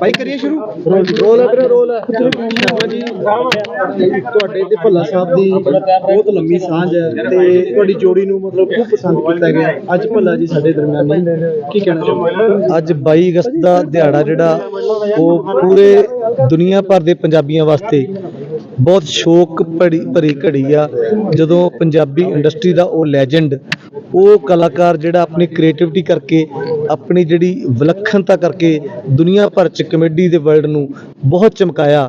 ਭਾਈ ਕਰੀਏ ਸ਼ੁਰੂ? ਰੋਲ ਹੈ ਰੋਲ ਹੈ। ਸ਼ਰਮਾ ਜੀ ਤੁਹਾਡੇ ਤੇ ਭੱਲਾ ਸਾਹਿਬ ਦੀ ਬਹੁਤ ਲੰਮੀ ਸਾਂਝ ਹੈ ਤੇ ਤੁਹਾਡੀ ਜੋੜੀ ਨੂੰ ਮਤਲਬ ਖੂਬ ਪਸੰਦ ਕੀਤਾ ਗਿਆ। ਅੱਜ ਭੱਲਾ ਜੀ ਸਾਡੇ ਦਰਮਿਆਨ ਨਹੀਂ ਕੀ ਕਹਿਣਾ ਚਾਹੁੰਦੇ ਅੱਜ 22 ਅਗਸਤ ਦਾ ਦਿਹਾੜਾ ਜਿਹੜਾ ਉਹ ਪੂਰੇ ਦੁਨੀਆ ਭਰ ਦੇ ਪੰਜਾਬੀਆਂ ਵਾਸਤੇ ਬਹੁਤ ਸ਼ੋਕ ਭਰੀ ਭਰੀ ਘੜੀ ਆ। ਜਦੋਂ ਪੰਜਾਬੀ ਇੰਡਸਟਰੀ ਦਾ ਉਹ ਲੈਜੈਂਡ ਉਹ ਕਲਾਕਾਰ ਜਿਹੜਾ ਆਪਣੀ ਕ੍ਰੀਏਟੀਵਿਟੀ ਕਰਕੇ, ਆਪਣੀ ਜਿਹੜੀ ਵਿਲੱਖਣਤਾ ਕਰਕੇ ਦੁਨੀਆ ਭਰ ਚ ਕਮੇਡੀ ਦੇ ਵਰਲਡ ਨੂੰ ਬਹੁਤ ਚਮਕਾਇਆ।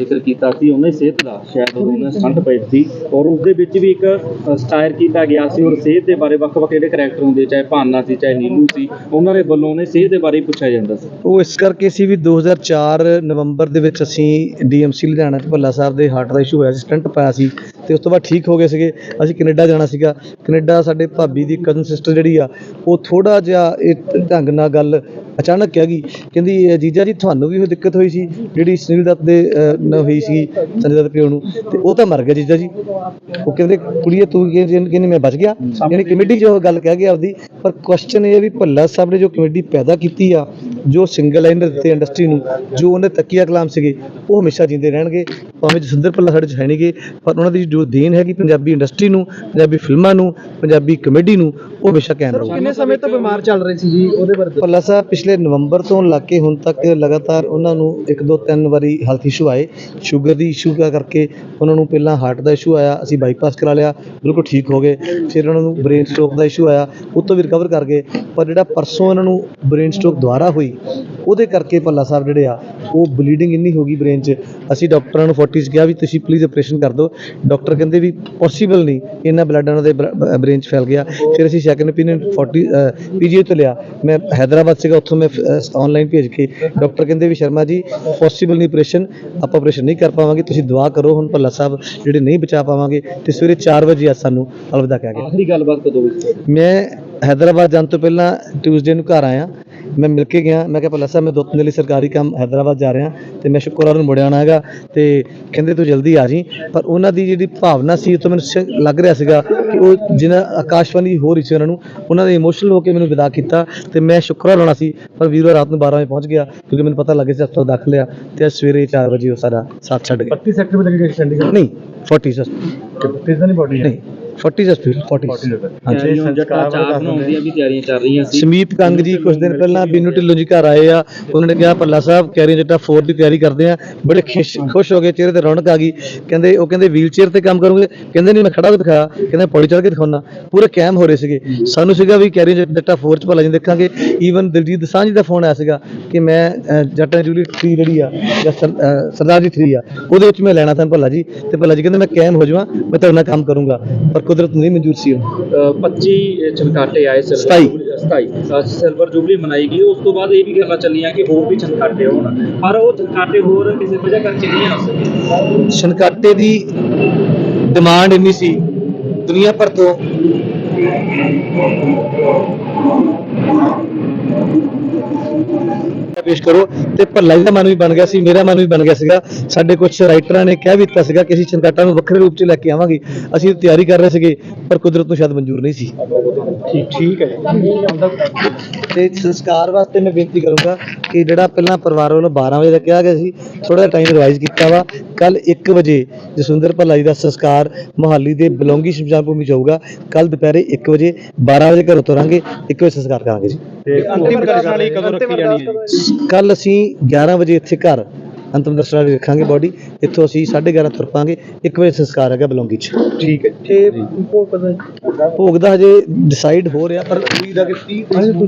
ਜ਼ਿਕਰ ਕੀਤਾ ਸੀ, ਉਹਨੇ ਸਿਹਤ ਦਾ ਸ਼ਾਇਦ ਉਦੋਂ ਉਹਨੇ ਸਟੰਟ ਪਈ ਸੀ ਔਰ ਉਸ ਦੇ ਵਿੱਚ ਵੀ ਇੱਕ ਸਟਾਇਰ ਕੀਤਾ ਗਿਆ ਸੀ ਔਰ ਸਿਹਤ ਦੇ ਬਾਰੇ ਵੱਖ-ਵੱਖ ਜਿਹੜੇ ਕਰੈਕਟਰ ਹੁੰਦੇ, ਚਾਹੇ ਭਾਨਾ ਸੀ, ਚਾਹੇ ਨੀਲੂ ਸੀ, ਉਹਨਾਂ ਦੇ ਵੱਲੋਂ ਉਹਨੇ ਸਿਹਤ ਦੇ ਬਾਰੇ ਪੁੱਛਿਆ ਜਾਂਦਾ ਸੀ। ਉਹ ਇਸ ਕਰਕੇ ਸੀ ਵੀ 2004 ਨਵੰਬਰ ਦੇ ਵਿੱਚ ਅਸੀਂ ਡੀਐਮਸੀ ਲੁਧਿਆਣਾ ਚ ਭੱਲਾ ਸਾਹਿਬ ਦੇ ਹਾਰਟ ਦਾ ਇਸ਼ੂ ਹੋਇਆ ਸੀ ਸਟੰਟ ਪਾਇਆ ਸੀ। ਤੇ ਉਸ ਤੋਂ ਬਾਅਦ ਠੀਕ ਹੋ ਗਏ ਸੀਗੇ। ਅਸੀਂ ਕੈਨੇਡਾ ਜਾਣਾ ਸੀਗਾ। ਕੈਨੇਡਾ ਸਾਡੇ ਭਾਬੀ ਦੀ ਕਜ਼ਨ ਸਿਸਟਰ ਜਿਹੜੀ ਆ, ਉਹ ਥੋੜਾ ਜਿਹਾ ਇਹ ਢੰਗ ਨਾਲ ਗੱਲ ਅਚਾਨਕ ਕਹਿ ਗਈ। ਕਹਿੰਦੀ ਜੀਜਾ ਜੀ, ਤੁਹਾਨੂੰ ਵੀ ਉਹ ਦਿੱਕਤ ਹੋਈ ਸੀ, ਜਿਹੜੀ ਸੁਨੀਲ ਦੱਤ ਦੇ ਨਾਲ ਹੋਈ ਸੀ ਸੰਜੇ ਦੱਤ ਪਿਓ ਨੂੰ। ਤੇ ਉਹ ਤਾਂ ਮਰ ਗਿਆ ਜੀਜਾ ਜੀ। ਉਹ ਕਹਿੰਦੇ, ਕੁੜੀਏ, ਤੂੰ ਕਹਿੰਦੀ ਮੈਂ ਬਚ ਗਿਆ। ਯਾਨੀ ਕਮੇਡੀ ਜੋ ਗੱਲ ਕਹਿ ਗਿਆ ਆਪਦੀ। ਪਰ ਕੁਐਸਚਨ ਇਹ ਵੀ ਭੱਲਾ ਸਾਹਿਬ ਨੇ ਜੋ ਕਮੇਡੀ ਪੈਦਾ ਕੀਤੀ ਆ, ਜੋ ਸਿੰਗਲ ਲਾਈਨ ਦਿੱਤੇ ਇੰਡਸਟਰੀ ਨੂੰ, ਜੋ ਉਹਨੇ ਤਕੀਆ ਕਲਾਮ ਸੀਗੇ, ਉਹ ਹਮੇਸ਼ਾ ਜਿੰਦੇ ਰਹਿਣਗੇ। ਭਾਵੇਂ ਜਸਵਿੰਦਰ ਭੱਲਾ ਸਾਡੇ ਚ ਹੈ ਨਹੀਂਗੇ ਪਰ ਉਹਨਾਂ ਦੀ ਜੋ ਦੇਣ ਹੈਗੀ ਪੰਜਾਬੀ ਇੰਡਸਟਰੀ ਨੂੰ ਪੰਜਾਬੀ ਫਿਲਮਾਂ ਨੂੰ ਪੰਜਾਬੀ ਕਮੇਡੀ ਨੂੰ ਉਹ ਹਮੇਸ਼ਾ ਕਾਇਮ ਰਹੂਗੀ ਕਿੰਨੇ ਸਮੇਂ ਤੋਂ ਬਿਮਾਰ ਚੱਲ ਰਹੇ ਸੀ ਜੀ ਉਹਦੇ ਬਾਰੇ। ਭੱਲਾ ਸਾਹਿਬ ਪਿਛਲੇ ਨਵੰਬਰ ਤੋਂ ਲੱਗ ਕੇ ਹੁਣ ਤੱਕ ਲਗਾਤਾਰ ਉਹਨਾਂ ਨੂੰ ਇੱਕ ਦੋ ਤਿੰਨ ਵਾਰੀ ਹੈਲਥ ਇਸ਼ੂ ਆਏ। ਸ਼ੂਗਰ ਦੀ ਇਸ਼ੂ ਕਰਕੇ ਉਹਨਾਂ ਨੂੰ ਪਹਿਲਾਂ ਹਾਰਟ ਦਾ ਇਸ਼ੂ ਆਇਆ ਅਸੀਂ ਬਾਈਪਾਸ ਕਰਾ ਲਿਆ ਬਿਲਕੁਲ ਠੀਕ ਹੋ ਗਏ। ਫਿਰ ਉਹਨਾਂ ਨੂੰ ਬ੍ਰੇਨ ਸਟ੍ਰੋਕ ਦਾ ਇਸ਼ੂ ਆਇਆ ਉਹ ਤੋਂ ਵੀ ਰਿਕਵਰ ਕਰ ਗਏ। ਪਰ ਜਿਹੜਾ ਪਰਸੋਂ ਉਹਨਾਂ ਨੂੰ ਬ੍ਰੇਨ ਸਟ੍ਰੋਕ ਦੁਬਾਰਾ ਹੋਈ ਉਹਦੇ ਕਰਕੇ ਭੱਲਾ ਸਾਹਿਬ ਜਿਹੜੇ ਆ ਉਹ ਬਲੀਡਿੰਗ ਇੰਨੀ ਹੋ ਗਈ ਬ੍ਰੇਨ 'ਚ। ਅਸੀਂ ਡਾਕਟਰਾਂ ਨੂੰ 40 'ਚ ਕਿਹਾ ਵੀ ਤੁਸੀਂ ਪਲੀਜ਼ ਆਪਰੇਸ਼ਨ ਕਰ ਦਿਓ। ਡਾਕਟਰ ਕਹਿੰਦੇ ਵੀ ਪੋਸੀਬਲ ਨਹੀਂ ਇੰਨਾ ਬਲੱਡ ਉਹਨਾਂ ਦੇ ਬ੍ਰੇਨ 'ਚ ਫੈਲ ਗਿਆ। ਫਿਰ ਅਸੀਂ ਸੈਕੰਡ opinion 40 ਪੀਜੀਆਈ ਤੋਂ ਲਿਆ। ਮੈਂ ਹੈਦਰਾਬਾਦ ਸੀਗਾ ਉੱਥੋਂ ਮੈਂ ਆਨਲਾਈਨ ਭੇਜ ਕੇ। ਡਾਕਟਰ ਕਹਿੰਦੇ ਵੀ ਸ਼ਰਮਾ ਜੀ ਪੋਸੀਬਲ ਨਹੀਂ ਆਪਰੇਸ਼ਨ ਆਪਾਂ ਆਪਰੇਸ਼ਨ ਨਹੀਂ ਕਰ ਪਾਵਾਂਗੇ ਤੁਸੀਂ ਦੁਆ ਕਰੋ ਹੁਣ ਭੱਲਾ ਸਾਹਿਬ ਜਿਹੜੇ ਨਹੀਂ ਬਚਾ ਪਾਵਾਂਗੇ ਤੇ ਸਵੇਰੇ 4 ਵਜੇ ਅੱਜ ਸਾਨੂੰ ਅਲਵਿਦਾ ਕਹਿ ਗਏ ਆਖਰੀ ਗੱਲਬਾਤ ਕਦੋਂ ਮੈਂ ਹੈਦਰਾਬਾਦ ਜਾਣ ਤੋਂ ਪਹਿਲਾਂ ਟਿਊਜ਼ਡੇ ਨੂੰ ਘਰ ਆਇਆ। ਮੈਂ ਮਿਲ ਕੇ ਗਿਆ ਮੈਂ ਕਿਹਾ ਭਲਾ ਸਾਹਿਬ ਮੈਂ ਦੋ ਤਿੰਨ ਦਿਨ ਲਈ ਸਰਕਾਰੀ ਕੰਮ ਹైదరాబాద్ ਜਾ ਰਿਹਾ ਤੇ ਮੈਂ ਸ਼ੁੱਕਰਵਾਰ ਨੂੰ ਮੁੜਿਆ ਆਣਾ ਹੈਗਾ ਤੇ ਕਹਿੰਦੇ ਤੂੰ ਜਲਦੀ ਆ ਜੀ ਪਰ ਉਹਨਾਂ ਦੀ ਜਿਹੜੀ ਭਾਵਨਾ ਸੀ ਉਹ ਤੋਂ ਮੈਨੂੰ ਲੱਗ ਰਿਹਾ ਸੀਗਾ ਕਿ ਉਹ ਜਿਹਨਾਂ ਆਕਾਸ਼ਵਾਣੀ ਦੀ ਹੋ ਰਹੀ ਸੀ ਉਹਨਾਂ ਨੂੰ ਉਹਨਾਂ ਨੇ ਇਮੋਸ਼ਨਲ ਹੋ ਕੇ ਮੈਨੂੰ ਵਿਦਾ ਕੀਤਾ ਤੇ ਮੈਂ ਸ਼ੁੱਕਰਵਾਰ ਆਉਣਾ ਸੀ। ਪਰ ਵੀਰਵਾਰ ਰਾਤ ਨੂੰ 12 ਵਜੇ ਪਹੁੰਚ ਗਿਆ ਕਿਉਂਕਿ ਮੈਨੂੰ ਪਤਾ ਲੱਗੇ ਸੀ ਹਸਪਤਾਲ ਦਾਖਲ ਲਿਆ ਤੇ ਅੱਜ ਸਵੇਰੇ 4 ਵਜੇ ਉਹ ਸਾਰਾ ਸਾਥ ਛੱਡ ਗਿਆ। 32 सेक्टर में लगेगा चंडीगढ़ ਨਹੀਂ 40 ਸਰ 32 नहीं नहीं 40 ਸਮੀਪ ਕੰਗ ਜੀ ਕੁਝ ਦਿਨ ਪਹਿਲਾਂ ਬੀਨੂ ਢਿੱਲੋਂ ਜੀ ਘਰ ਆਏ ਆ। ਉਹਨਾਂ ਨੇ ਕਿਹਾ ਪੱਲਾ ਸਾਹਿਬ ਕੈਰੀ ਜੱਟਾ ਫੋਰ ਦੀ ਤਿਆਰੀ ਕਰਦੇ ਆ। ਬੜੇ ਖੁਸ਼ ਹੋ ਗਏ ਚਿਹਰੇ ਤੇ ਰੌਣਕ ਆ ਗਈ। ਕਹਿੰਦੇ ਉਹ ਕਹਿੰਦੇ ਵੀਲ ਚੇਅਰ ਤੇ ਕੰਮ ਕਰੋਗੇ? ਕਹਿੰਦੇ ਨਹੀਂ ਮੈਂ ਖੜਾ ਦਿਖਾਇਆ। ਕਹਿੰਦੇ ਪੌੜੀ ਚੜ ਕੇ ਦਿਖਾਉਣਾ। ਪੂਰੇ ਕੈਮ ਹੋ ਰਹੇ ਸੀਗੇ। ਸਾਨੂੰ ਸੀਗਾ ਵੀ ਕੈਰੀ ਜੱਟਾ ਫੋਰ ਚ ਭਲਾ ਜੀ ਦੇਖਾਂਗੇ। ਈਵਨ ਦਿਲਜੀਤ ਦਸਾਂਝ ਦਾ ਫੋਨ ਆਇਆ ਸੀਗਾ ਕਿ ਮੈਂ ਜੱਟਾਂ ਜੂਲੀ 3 ਜਿਹੜੀ ਆ ਸਰਦਾਰ ਜੀ 3 ਆ ਉਹਦੇ ਵਿੱਚ ਮੈਂ ਲੈਣਾ ਤਾਂ ਭੱਲਾ ਜੀ। ਤੇ ਭੱਲਾ ਜੀ ਕਹਿੰਦੇ ਮੈਂ ਕੈਮ ਹੋ ਜਾਵਾਂ ਮੈਂ ਤੁਹਾਡੇ ਨਾਲ ਕੰਮ ਕਰੂੰਗਾ। ਪਰ ਕੁਦਰਤ ਨਹੀਂ ਮਨਜ਼ੂਰ ਸੀ ਉਹ। ਅ, 25 ਛਣਕਾਟੇ ਆਏ ਸਿਲਵਰ ਸਤਾਈ। ਜੁਬਲੀ- ਸਤਾਈ। ਅ, ਸਿਲਵਰ ਜੁਬਲੀ ਮਨਾਈ ਗਈ। ਉਸ ਤੋਂ ਬਾਅਦ ਇਹ ਵੀ ਗੱਲਾਂ ਚੱਲੀਆਂ ਕਿ ਹੋਰ ਵੀ ਛਣਕਾਟੇ ਹੋਣ। ਪਰ ਉਹ ਛਣਕਾਟੇ ਹੋਰ ਕਿਸੇ ਵਜ੍ਹਾ ਕਰਕੇ ਨਹੀਂ ਆ ਸਕੇ। ਛਣਕਾਟੇ ਦੀ ਡਿਮਾਂਡ ਇੰਨੀ ਸੀ। ਦੁਨੀਆ ਭਰ ਤੋਂ ਪੇਸ਼ ਕਰੋ ਤੇ ਭੱਲਾ ਜੀ ਦਾ ਮਨ ਵੀ ਬਣ ਗਿਆ ਸੀ ਮੇਰਾ ਮਨ ਵੀ ਬਣ ਗਿਆ ਸੀਗਾ। ਸਾਡੇ ਕੁਝ ਰਾਈਟਰਾਂ ਨੇ ਕਹਿ ਵੀ ਦਿੱਤਾ ਸੀਗਾ ਕਿ ਅਸੀਂ ਛਣਕਾਟਾ ਨੂੰ ਵੱਖਰੇ ਰੂਪ 'ਚ ਲੈ ਕੇ ਆਵਾਂਗੇ। ਅਸੀਂ ਤਿਆਰੀ ਕਰ ਰਹੇ ਸੀਗੇ ਪਰ ਕੁਦਰਤ ਨੂੰ ਸ਼ਾਇਦ ਮਨਜ਼ੂਰ ਨਹੀਂ ਸੀ। ਠੀਕ ਠੀਕ ਹੈ ਤੇ ਸੰਸਕਾਰ ਵਾਸਤੇ ਮੈਂ ਬੇਨਤੀ ਕਰੂੰਗਾ ਕਿ ਜਿਹੜਾ ਪਹਿਲਾਂ ਪਰਿਵਾਰ ਵੱਲੋਂ 12 ਵਜੇ ਦਾ ਕਿਹਾ ਗਿਆ ਸੀ ਥੋੜਾ ਜਿਹਾ ਟਾਈਮ ਰਿਵਾਈਜ਼ ਕੀਤਾ ਵਾ। ਕੱਲ 1 ਵਜੇ ਜਸਵਿੰਦਰ ਭੱਲਾ ਜੀ ਦਾ ਸੰਸਕਾਰ ਮੋਹਾਲੀ ਦੇ ਬਲੌਂਗੀ ਸ਼ਮਸ਼ਾਨ ਭੂਮੀ 'ਚ ਹੋਊਗਾ। ਕੱਲ ਦੁਪਹਿਰੇ 1 ਵਜੇ 12 ਵਜੇ ਘਰੋਂ ਤੁਰਾਂਗੇ 1 ਵਜੇ ਸੰਸਕਾਰ ਕਰਾਂਗੇ ਜੀ। ਤੇ ਅੰਤਿਮ ਪ੍ਰਸ਼ਾਸਨ ਕਦੋਂ ਰੱਖੀ ਜਾਣੀ ਹੈ ਕੱਲ ਅਸੀਂ 11 ਵਜੇ ਇੱਥੇ ਘਰ ਅੰਤਮ ਦਰਸ਼ਨ ਵਾਲੀ ਰੱਖਾਂਗੇ ਬੋਡੀ ਇੱਥੋਂ ਅਸੀਂ 11:30 ਤੁਰ ਪਾਂਗੇ 1 ਵਜੇ ਸੰਸਕਾਰ ਹੈਗਾ ਬਲੌਂਗੀ 'ਚ। ਠੀਕ ਹੈ। ਤੇ ਭੋਗ ਦਾ ਹਜੇ ਡਿਸਾਈਡ ਹੋ ਰਿਹਾ ਪਰ ਉਮੀਦ ਆ ਕਿ 30